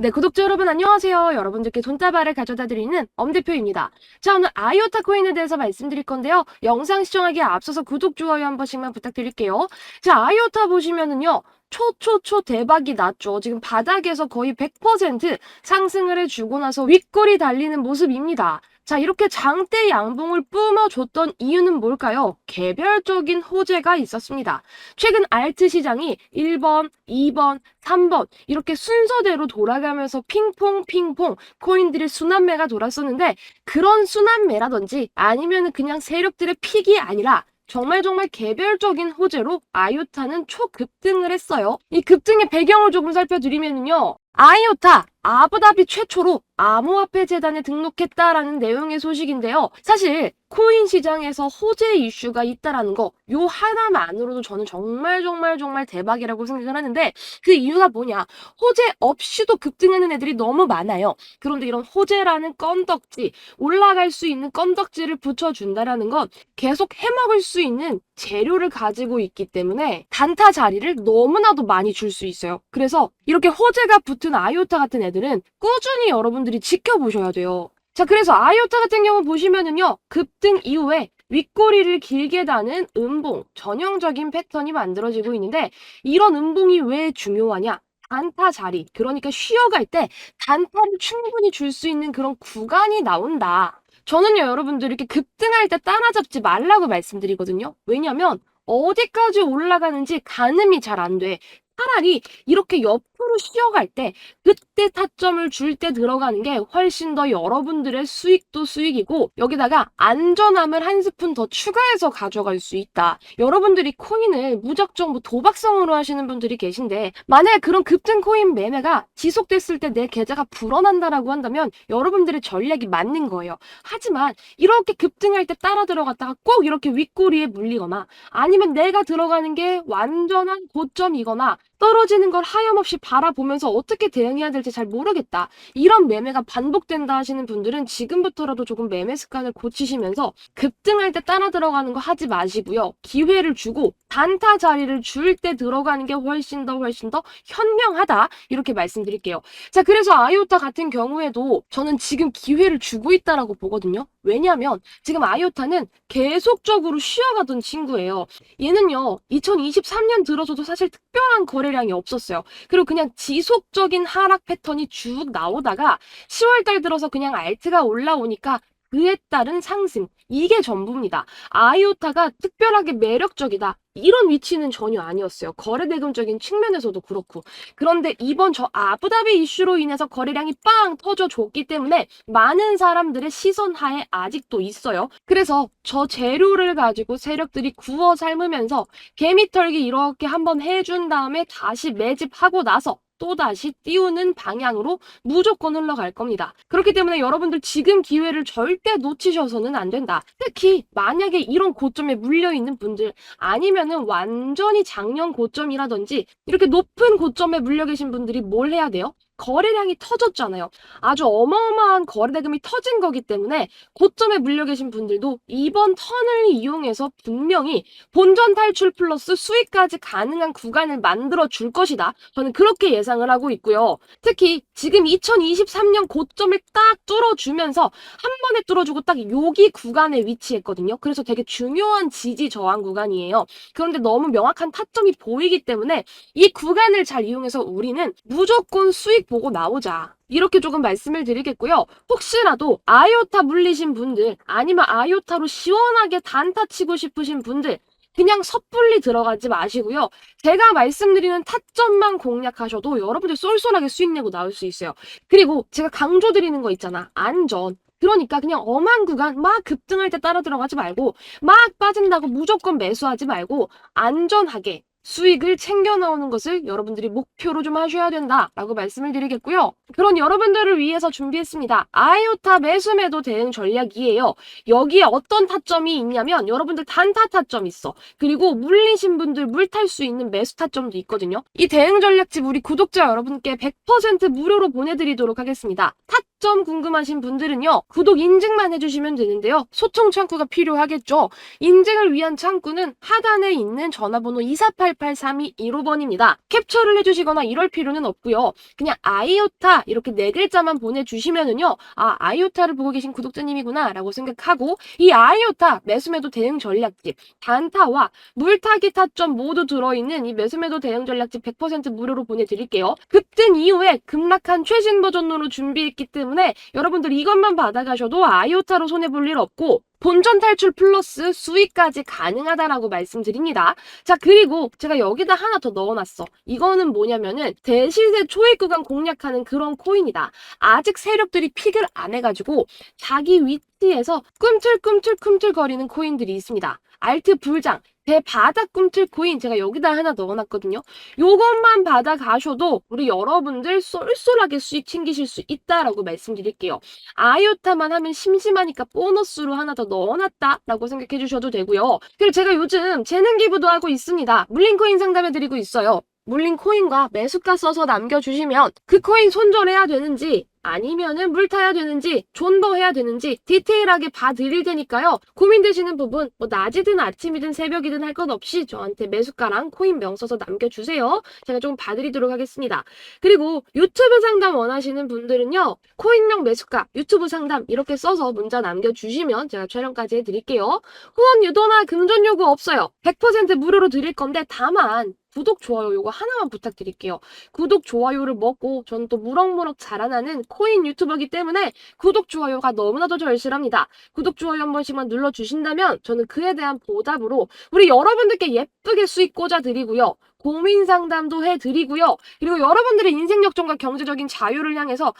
네, 구독자 여러분 안녕하세요. 여러분들께 돈다발을 가져다 드리는 엄대표입니다. 자, 오늘 아이오타 코인에 대해서 말씀드릴 건데요. 영상 시청하기에 앞서서 구독, 좋아요 한 번씩만 부탁드릴게요. 자, 아이오타 보시면은요. 초초초 대박이 났죠. 지금 바닥에서 거의 100% 상승을 해주고 나서 윗골이 달리는 모습입니다. 자, 이렇게 장대 양봉을 뿜어줬던 이유는 뭘까요? 개별적인 호재가 있었습니다. 최근 알트 시장이 1번, 2번, 3번 이렇게 순서대로 돌아가면서 핑퐁 핑퐁 코인들의 순환매가 돌았었는데 그런 순환매라든지 아니면 그냥 세력들의 픽이 아니라 정말 정말 개별적인 호재로 아이오타는 초급등을 했어요. 이 급등의 배경을 조금 살펴드리면요. 아이오타 아부다비 최초로 암호화폐 재단에 등록했다라는 내용의 소식인데요. 사실 코인 시장에서 호재 이슈가 있다라는 거 요 하나만으로도 저는 정말 정말 정말 대박이라고 생각을 하는데 그 이유가 뭐냐? 호재 없이도 급등하는 애들이 너무 많아요. 그런데 이런 호재라는 건덕지 올라갈 수 있는 건덕지를 붙여준다라는 건 계속 해먹을 수 있는 재료를 가지고 있기 때문에 단타 자리를 너무나도 많이 줄 수 있어요. 그래서 이렇게 호재가 붙은 아이오타 같은 애들은 꾸준히 여러분들이 지켜보셔야 돼요. 자, 그래서 아이오타 같은 경우 보시면은요, 급등 이후에 윗꼬리를 길게 다는 음봉, 전형적인 패턴이 만들어지고 있는데, 이런 음봉이 왜 중요하냐? 단타 자리, 그러니까 쉬어갈 때 단타를 충분히 줄 수 있는 그런 구간이 나온다. 저는요, 여러분들 이렇게 급등할 때 따라잡지 말라고 말씀드리거든요. 왜냐면, 어디까지 올라가는지 가늠이 잘 안 돼. 차라리 이렇게 옆으로 쉬어갈 때 그때 타점을 줄 때 들어가는 게 훨씬 더 여러분들의 수익도 수익이고 여기다가 안전함을 한 스푼 더 추가해서 가져갈 수 있다. 여러분들이 코인을 무작정 뭐 도박성으로 하시는 분들이 계신데 만약에 그런 급등 코인 매매가 지속됐을 때 내 계좌가 불어난다라고 한다면 여러분들의 전략이 맞는 거예요. 하지만 이렇게 급등할 때 따라 들어갔다가 꼭 이렇게 윗꼬리에 물리거나 아니면 내가 들어가는 게 완전한 고점이거나 떨어지는 걸 하염없이 바라보면서 어떻게 대응해야 될지 잘 모르겠다. 이런 매매가 반복된다 하시는 분들은 지금부터라도 조금 매매 습관을 고치시면서 급등할 때 따라 들어가는 거 하지 마시고요. 기회를 주고 단타 자리를 줄 때 들어가는 게 훨씬 더 훨씬 더 현명하다. 이렇게 말씀드릴게요. 자, 그래서 아이오타 같은 경우에도 저는 지금 기회를 주고 있다라고 보거든요. 왜냐하면 지금 아이오타는 계속적으로 쉬어가던 친구예요. 얘는요, 2023년 들어서도 사실 특별한 거래량이 없었어요. 그리고 그냥 지속적인 하락 패턴이 쭉 나오다가 10월달 들어서 그냥 알트가 올라오니까 그에 따른 상승. 이게 전부입니다. 아이오타가 특별하게 매력적이다. 이런 위치는 전혀 아니었어요. 거래 대금적인 측면에서도 그렇고. 그런데 이번 저 아부다비 이슈로 인해서 거래량이 빵 터져줬기 때문에 많은 사람들의 시선 하에 아직도 있어요. 그래서 저 재료를 가지고 세력들이 구워 삶으면서 개미털기 이렇게 한번 해준 다음에 다시 매집하고 나서 또다시 띄우는 방향으로 무조건 흘러갈 겁니다. 그렇기 때문에 여러분들 지금 기회를 절대 놓치셔서는 안 된다. 특히 만약에 이런 고점에 물려있는 분들 아니면은 완전히 작년 고점이라든지 이렇게 높은 고점에 물려 계신 분들이 뭘 해야 돼요? 거래량이 터졌잖아요. 아주 어마어마한 거래대금이 터진 거기 때문에 고점에 물려 계신 분들도 이번 턴을 이용해서 분명히 본전 탈출 플러스 수익까지 가능한 구간을 만들어 줄 것이다. 저는 그렇게 예상을 하고 있고요. 특히 지금 2023년 고점을 딱 뚫어주면서 한 번에 뚫어주고 딱 여기 구간에 위치했거든요. 그래서 되게 중요한 지지 저항 구간이에요. 그런데 너무 명확한 타점이 보이기 때문에 이 구간을 잘 이용해서 우리는 무조건 수익 보고 나오자. 이렇게 조금 말씀을 드리겠고요. 혹시라도 아이오타 물리신 분들 아니면 아이오타로 시원하게 단타 치고 싶으신 분들 그냥 섣불리 들어가지 마시고요. 제가 말씀드리는 타점만 공략하셔도 여러분들 쏠쏠하게 수익 내고 나올 수 있어요. 그리고 제가 강조드리는 거 있잖아. 안전. 그러니까 그냥 엄한 구간 막 급등할 때 따라 들어가지 말고 막 빠진다고 무조건 매수하지 말고 안전하게 수익을 챙겨 나오는 것을 여러분들이 목표로 좀 하셔야 된다라고 말씀을 드리겠고요. 그런 여러분들을 위해서 준비했습니다. 아이오타 매수 매도 대응 전략이에요. 여기에 어떤 타점이 있냐면 여러분들 단타 타점 있어. 그리고 물리신 분들 물 탈 수 있는 매수 타점도 있거든요. 이 대응 전략집 우리 구독자 여러분께 100% 무료로 보내드리도록 하겠습니다. 점 궁금하신 분들은요, 구독 인증만 해주시면 되는데요. 소통 창구가 필요하겠죠. 인증을 위한 창구는 하단에 있는 전화번호 24883215번입니다. 캡처를 해주시거나 이럴 필요는 없고요. 그냥 아이오타 이렇게 네 글자만 보내주시면은요, 아, 아이오타를 보고 계신 구독자님이구나 라고 생각하고 이 아이오타 매수매도 대응 전략집, 단타와 물타기 타점 모두 들어있는 이 매수매도 대응 전략집 100% 무료로 보내드릴게요. 급등 이후에 급락한 최신 버전으로 준비했기 때문에 여러분들 이것만 받아가셔도 아이오타로 손해볼 일 없고 본전 탈출 플러스 수익까지 가능하다라고 말씀드립니다. 자, 그리고 제가 여기다 하나 더 넣어놨어. 이거는 뭐냐면은 대시세 초입 구간 공략하는 그런 코인이다. 아직 세력들이 픽을 안 해가지고 자기 위치에서 꿈틀꿈틀꿈틀거리는 코인들이 있습니다. 알트 불장, 대 바닥 꿈틀 코인 제가 여기다 하나 넣어놨거든요. 요것만 받아 가셔도 우리 여러분들 쏠쏠하게 수익 챙기실 수 있다라고 말씀드릴게요. 아이오타만 하면 심심하니까 보너스로 하나 더 넣어놨다라고 생각해 주셔도 되고요. 그리고 제가 요즘 재능 기부도 하고 있습니다. 물린 코인 상담해 드리고 있어요. 물린 코인과 매수가 써서 남겨주시면 그 코인 손절해야 되는지 아니면은 물 타야 되는지 존버 해야 되는지 디테일하게 봐드릴 테니까요. 고민되시는 부분 뭐 낮이든 아침이든 새벽이든 할 것 없이 저한테 매수가랑 코인 명 써서 남겨주세요. 제가 좀 봐드리도록 하겠습니다. 그리고 유튜브 상담 원하시는 분들은요. 코인명 매수가 유튜브 상담 이렇게 써서 문자 남겨주시면 제가 촬영까지 해드릴게요. 후원 유도나 금전 요구 없어요. 100% 무료로 드릴 건데 다만 구독, 좋아요 요거 하나만 부탁드릴게요. 구독, 좋아요를 먹고 저는 또 무럭무럭 자라나는 코인 유튜버기 때문에 구독, 좋아요가 너무나도 절실합니다. 구독, 좋아요 한 번씩만 눌러주신다면 저는 그에 대한 보답으로 우리 여러분들께 예쁘게 수익 꽂아드리고요. 고민 상담도 해드리고요. 그리고 여러분들의 인생 역전과 경제적인 자유를 향해서 한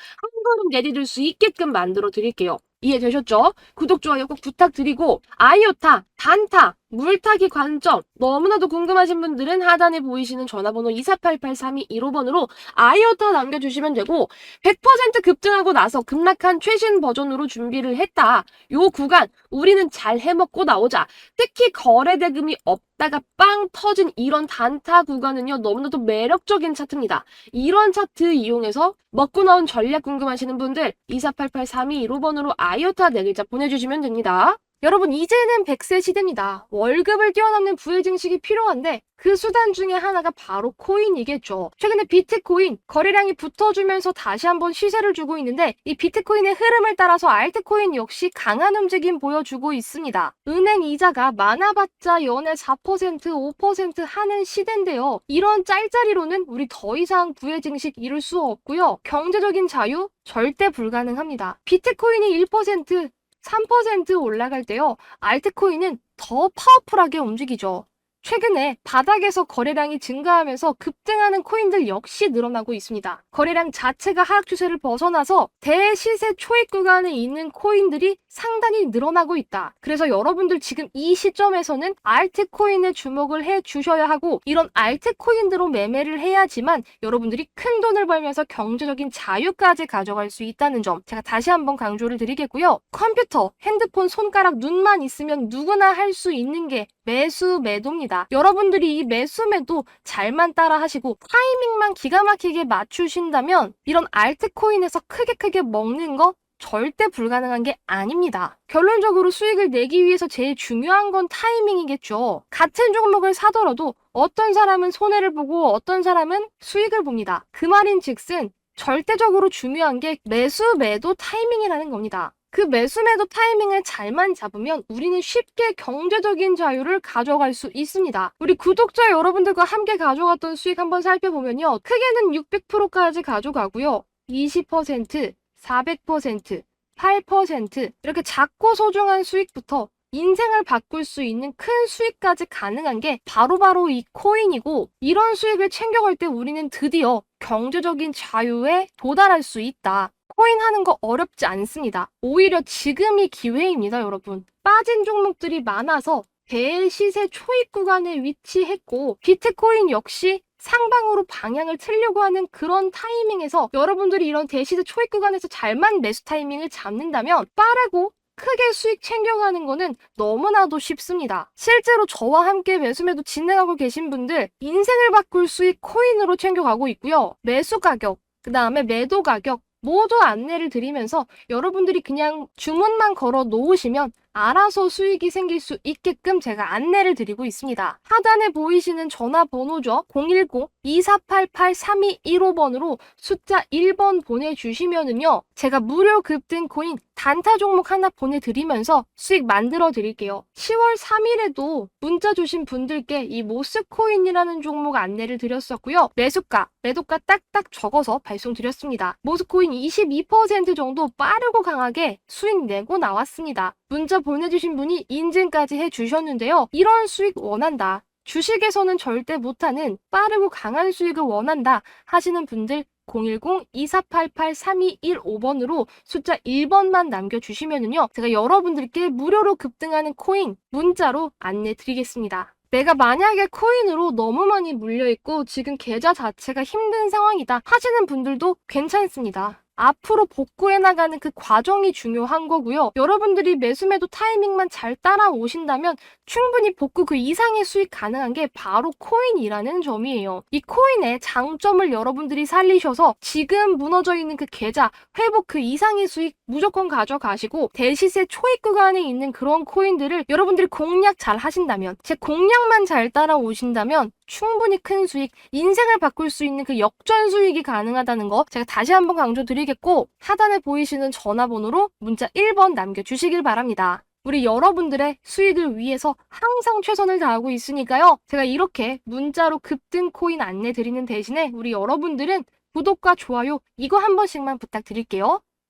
걸음 내디딜 수 있게끔 만들어 드릴게요. 이해되셨죠? 구독, 좋아요 꼭 부탁드리고 아이오타, 단타, 물타기 관점 너무나도 궁금하신 분들은 하단에 보이시는 전화번호 24883215번으로 아이오타 남겨주시면 되고 100% 급등하고 나서 급락한 최신 버전으로 준비를 했다. 요 구간 우리는 잘 해먹고 나오자. 특히 거래 대금이 없다가 빵 터진 이런 단타 구간은요 너무나도 매력적인 차트입니다. 이런 차트 이용해서 먹고 나온 전략 궁금하시는 분들 24883215번으로 아이오타 네 글자 보내주시면 됩니다. 여러분 이제는 100세 시대입니다. 월급을 뛰어넘는 부의 증식이 필요한데 그 수단 중에 하나가 바로 코인이겠죠. 최근에 비트코인 거래량이 붙어주면서 다시 한번 시세를 주고 있는데 이 비트코인의 흐름을 따라서 알트코인 역시 강한 움직임 보여주고 있습니다. 은행 이자가 많아봤자 연에 4% 5% 하는 시대인데요. 이런 짤짤이로는 우리 더 이상 부의 증식 이룰 수 없고요. 경제적인 자유 절대 불가능합니다. 비트코인이 1% 3% 올라갈 때요. 알트코인은 더 파워풀하게 움직이죠. 최근에 바닥에서 거래량이 증가하면서 급등하는 코인들 역시 늘어나고 있습니다. 거래량 자체가 하락 추세를 벗어나서 대시세 초입 구간에 있는 코인들이 상당히 늘어나고 있다. 그래서 여러분들 지금 이 시점에서는 알트코인에 주목을 해 주셔야 하고 이런 알트코인으로 매매를 해야지만 여러분들이 큰 돈을 벌면서 경제적인 자유까지 가져갈 수 있다는 점 제가 다시 한번 강조를 드리겠고요. 컴퓨터, 핸드폰, 손가락, 눈만 있으면 누구나 할 수 있는 게 매수 매도입니다. 여러분들이 이 매수 매도 잘만 따라 하시고 타이밍만 기가 막히게 맞추신다면 이런 알트코인에서 크게 크게 먹는 거 절대 불가능한 게 아닙니다. 결론적으로 수익을 내기 위해서 제일 중요한 건 타이밍이겠죠. 같은 종목을 사더라도 어떤 사람은 손해를 보고 어떤 사람은 수익을 봅니다. 그 말인 즉슨 절대적으로 중요한 게 매수 매도 타이밍이라는 겁니다. 그 매수 매도 타이밍을 잘만 잡으면 우리는 쉽게 경제적인 자유를 가져갈 수 있습니다. 우리 구독자 여러분들과 함께 가져갔던 수익 한번 살펴보면요. 크게는 600%까지 가져가고요. 20%, 400%, 8% 이렇게 작고 소중한 수익부터 인생을 바꿀 수 있는 큰 수익까지 가능한 게 바로바로 이 코인이고 이런 수익을 챙겨갈 때 우리는 드디어 경제적인 자유에 도달할 수 있다. 코인 하는 거 어렵지 않습니다. 오히려 지금이 기회입니다, 여러분. 빠진 종목들이 많아서 대시세 초입 구간에 위치했고 비트코인 역시 상방으로 방향을 틀려고 하는 그런 타이밍에서 여러분들이 이런 대시세 초입 구간에서 잘만 매수 타이밍을 잡는다면 빠르고 크게 수익 챙겨가는 거는 너무나도 쉽습니다. 실제로 저와 함께 매수매도 진행하고 계신 분들 인생을 바꿀 수익 코인으로 챙겨가고 있고요. 매수 가격, 그 다음에 매도 가격, 모두 안내를 드리면서 여러분들이 그냥 주문만 걸어 놓으시면 알아서 수익이 생길 수 있게끔 제가 안내를 드리고 있습니다. 하단에 보이시는 전화번호죠. 010-2488-3215번으로 숫자 1번 보내주시면은요. 제가 무료 급등 코인 단타 종목 하나 보내드리면서 수익 만들어 드릴게요. 10월 3일에도 문자 주신 분들께 이 모스코인이라는 종목 안내를 드렸었고요. 매수가, 매도가 딱딱 적어서 발송 드렸습니다. 모스코인 22% 정도 빠르고 강하게 수익 내고 나왔습니다. 문자 보내주신 분이 인증까지 해주셨는데요. 이런 수익 원한다. 주식에서는 절대 못하는 빠르고 강한 수익을 원한다 하시는 분들 010-2488-3215번으로 숫자 1번만 남겨주시면은요. 제가 여러분들께 무료로 급등하는 코인 문자로 안내 드리겠습니다. 내가 만약에 코인으로 너무 많이 물려있고 지금 계좌 자체가 힘든 상황이다 하시는 분들도 괜찮습니다. 앞으로 복구해 나가는 그 과정이 중요한 거고요. 여러분들이 매수매도 타이밍만 잘 따라오신다면 충분히 복구 그 이상의 수익 가능한 게 바로 코인이라는 점이에요. 이 코인의 장점을 여러분들이 살리셔서 지금 무너져 있는 그 계좌 회복 그 이상의 수익 무조건 가져가시고 대시세 초입 구간에 있는 그런 코인들을 여러분들이 공략 잘 하신다면 제 공략만 잘 따라오신다면 충분히 큰 수익, 인생을 바꿀 수 있는 그 역전 수익이 가능하다는 거 제가 다시 한번 강조드리겠고 하단에 보이시는 전화번호로 문자 1번 남겨주시길 바랍니다. 우리 여러분들의 수익을 위해서 항상 최선을 다하고 있으니까요. 제가 이렇게 문자로 급등 코인 안내 드리는 대신에 우리 여러분들은 구독과 좋아요 이거 한 번씩만 부탁드릴게요.